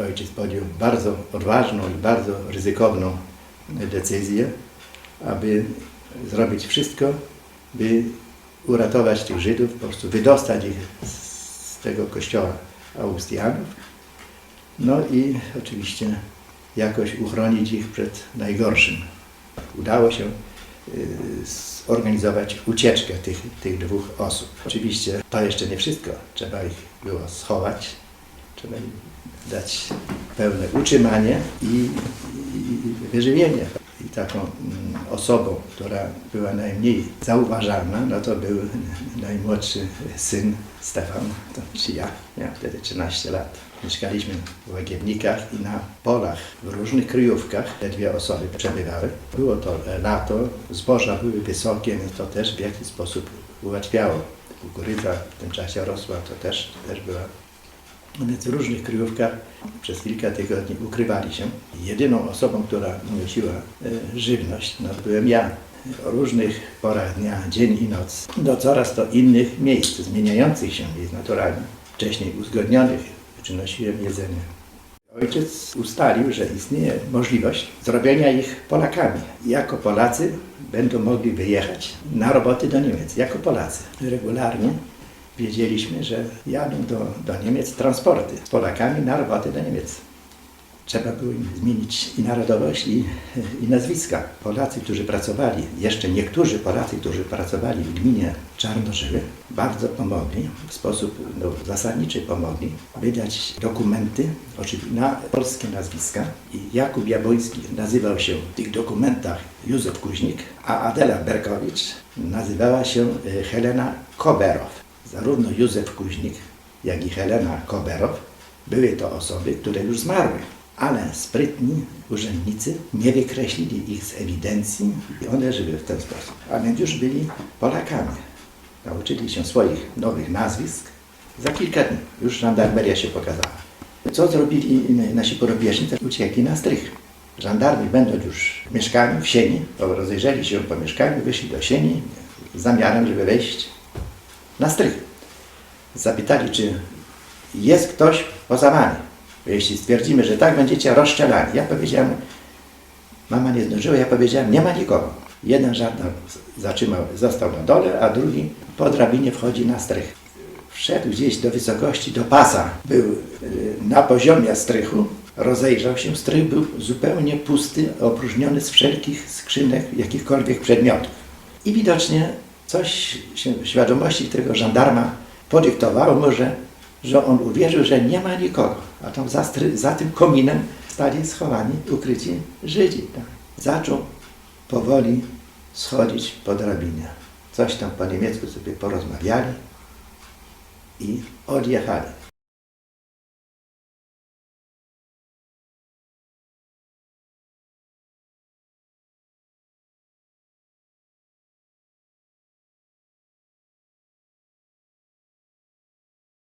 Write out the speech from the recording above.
ojciec podjął bardzo odważną i bardzo ryzykowną decyzję, aby zrobić wszystko, by uratować tych Żydów, po prostu wydostać ich z tego kościoła Augustianów. No i oczywiście jakoś uchronić ich przed najgorszym. Udało się y, zorganizować ucieczkę tych, tych dwóch osób. Oczywiście to jeszcze nie wszystko. Trzeba ich było schować, trzeba dać pełne utrzymanie i, i wyżywienie. I taką mm, osobą, która była najmniej zauważalna, no to był najmłodszy syn Stefan, to czy ja, miałem wtedy 13 lat. Mieszkaliśmy w Łagiewnikach i na polach, w różnych kryjówkach te dwie osoby przebywały. Było to lato, zboża były wysokie, więc to też w jakiś sposób ułatwiało. Kukurydza w tym czasie rosła, to też, też była więc w różnych kryjówkach przez kilka tygodni ukrywali się. Jedyną osobą, która nosiła e, żywność, no, byłem ja. O różnych porach dnia, dzień i noc, do coraz to innych miejsc, zmieniających się miejsc naturalnie, wcześniej uzgodnionych, przynosiłem jedzenie. Ojciec ustalił, że istnieje możliwość zrobienia ich Polakami. Jako Polacy będą mogli wyjechać na roboty do Niemiec, jako Polacy. Regularnie wiedzieliśmy, że jadą do, do Niemiec transporty z Polakami na roboty do Niemiec. Trzeba było im zmienić i narodowość, i, i nazwiska. Polacy, którzy pracowali, jeszcze niektórzy Polacy, którzy pracowali w gminie Czarnożyły, bardzo pomogli, w sposób no, zasadniczy pomogli, wydać dokumenty oczywiście na polskie nazwiska. I Jakub Jabłoński nazywał się w tych dokumentach Józef Kuźnik, a Adela Berkowicz nazywała się e, Helena Koberow. Zarówno Józef Kuźnik, jak i Helena Koberow były to osoby, które już zmarły, ale sprytni urzędnicy nie wykreślili ich z ewidencji i one żyły w ten sposób. A więc już byli Polakami. Nauczyli się swoich nowych nazwisk. Za kilka dni już żandarmeria się pokazała. Co zrobili nasi porobieżni? Uciekli na strych. Żandarmi będąc już w mieszkaniu, w sieni, rozejrzeli się po mieszkaniu, wyszli do sieni z zamiarem, żeby wejść na strych. Zapytali, czy jest ktoś poza wami. Jeśli stwierdzimy, że tak, będziecie rozstrzelani. Ja powiedziałem, mama nie zdążyła, ja powiedziałem, nie ma nikogo. Jeden żandarm zatrzymał, został na dole, a drugi po drabinie wchodzi na strych. Wszedł gdzieś do wysokości, do pasa. Był y, na poziomie strychu, rozejrzał się. Strych był zupełnie pusty, opróżniony z wszelkich skrzynek, jakichkolwiek przedmiotów. I widocznie coś się świadomości tego żandarma podyktowało mu, że, że on uwierzył, że nie ma nikogo. A tam za, za tym kominem stali schowani, ukryci Żydzi. Tak. Zaczął powoli schodzić po drabinie. Coś tam po niemiecku sobie porozmawiali i odjechali.